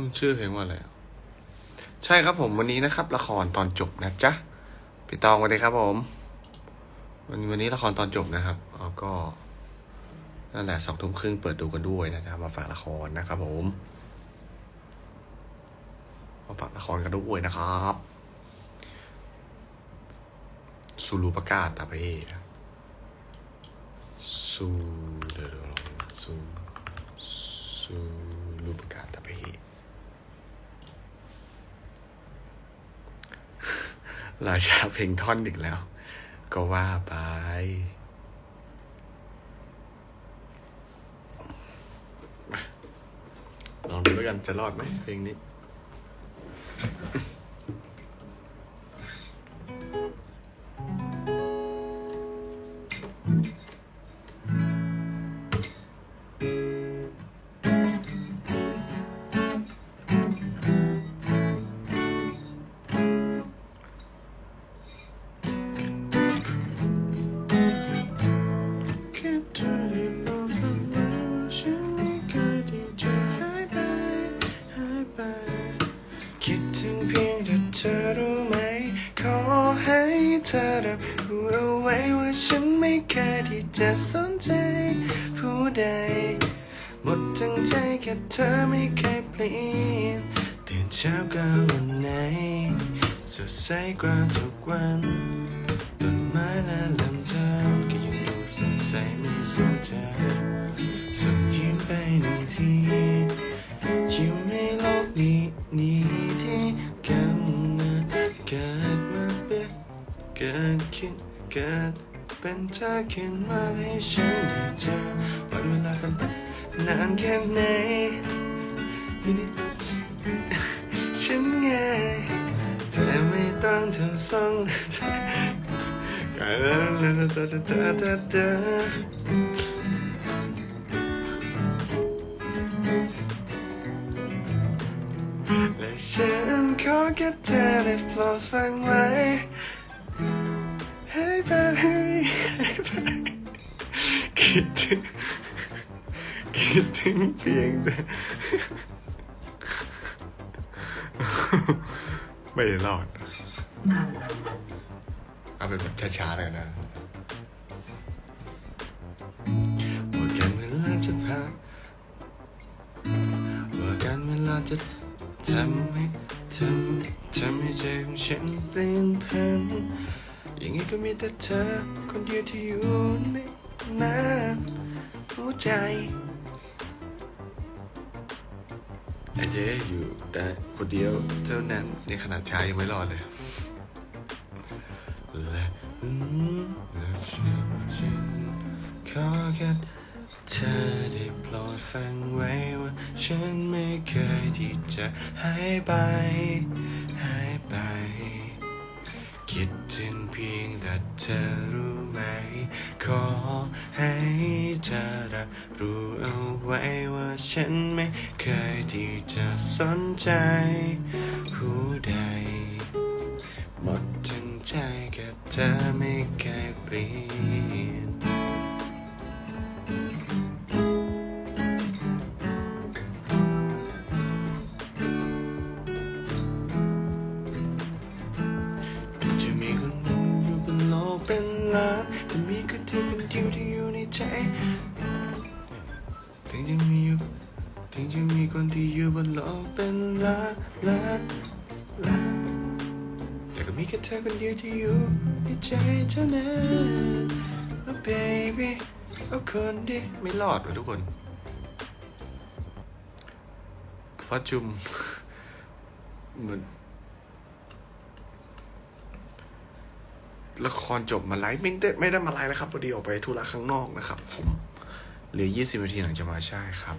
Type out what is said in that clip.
อืมชื่อเพลงว่าอะไรอะใช่ครับผมวันนี้นะครับ ละครตอนจบนะจ๊ะพี่ตองวัสดีครับผม วันวันนี้ละครตอนจบนะครับแล้วก็นั่นแหละสองทุ่มครึ่งเปิดดูกันด้วยนะจ๊ะมาฝากละครนะครับผมมาฝากละครกันด้วยนะครับซูลูปากาตาเปซูเดรซูซูลูปากาตาเป ราชาเพลงท่อนอีกแล้ว ก็ว่าไป ลองดูแล้วกันจะรอดไหมเพลงนี้ แค่เธอได้บอกฉันแล้วฉันไม่เคยที่จะหายไปหายไป คิดถึงเพียงแต่เธอรู้ไหม ขอให้เธอรับรู้เอาไว้ว่าฉันไม่เคยที่จะสนใจผู้ใด หมดทั้งใจแค่เธอไม่เคยเปลี่ยนตื่นเช้าก็วันไหนสดใสกว่าทุกวัน สไม่สูญเธอส่งยิ้มไปหนึ่งทียิ้มให้โลกนี้นี้ที่กำเนิดเกิดมาเป็นเกิดขึ้นเกิดเป็นเธอขึ้นมาให้ฉันได้เจอวันเวลากันนานแค่ไหนนี่นี่ฉันไงแต่ไม่ต้องทำซ่องและ ฉันขอแค่เธอได้โปรดฟังไว้ ให้ไปให้ไปคิดถึงคิดถึงเพียงแต่ไม่รอดเอาเป็นแบบช้าๆเลยนะว่ากันเวลาจะผ่านว่ากันเวลาจะ ทำให้ทำทำให้ใจของฉันเปลี่ยนพันยังไงก็มีแต่เธอ คนเดียวที่อยู่ในนั้นหัวใจ ไอเจอยู่ได้คนเดียวเท่านั้นในขนาดช้ายังไม่รอดเลยและและฉันขอแค่ เธอได้โปรดฟังไว้ว่าฉันไม่เคยที่จะหายไป หายไป คิดถึงเพียงแต่เธอรู้ไหม ขอให้เธอรับรู้เอาไว้ว่าฉันไม่เคยที่จะสนใจ ผู้ใด หมดทั้งใจกับเธอไม่เคยเปลี่ยน เป็นล้านจะมีแค่เธอคนเดียวที่อยู่ในใจถึงจะมีอยู่ถึงจะมีคนที่อยู่บนโลกเป็นล้านล้านล้านแต่ก็มีแค่เธอคนเดียวที่อยู่ในใจเท่านั้น Oh baby เอาคนดีไม่รอดว่ะทุกคนเพราจุมเหมือน ละครจบมาไลฟ์ไม่ได้ไม่ได้มาไลฟ์แล้วครับพอดีออกไปธุระข้างนอกนะครับ ผมเหลือ 20นาทีหลังจะมาใช่ครับ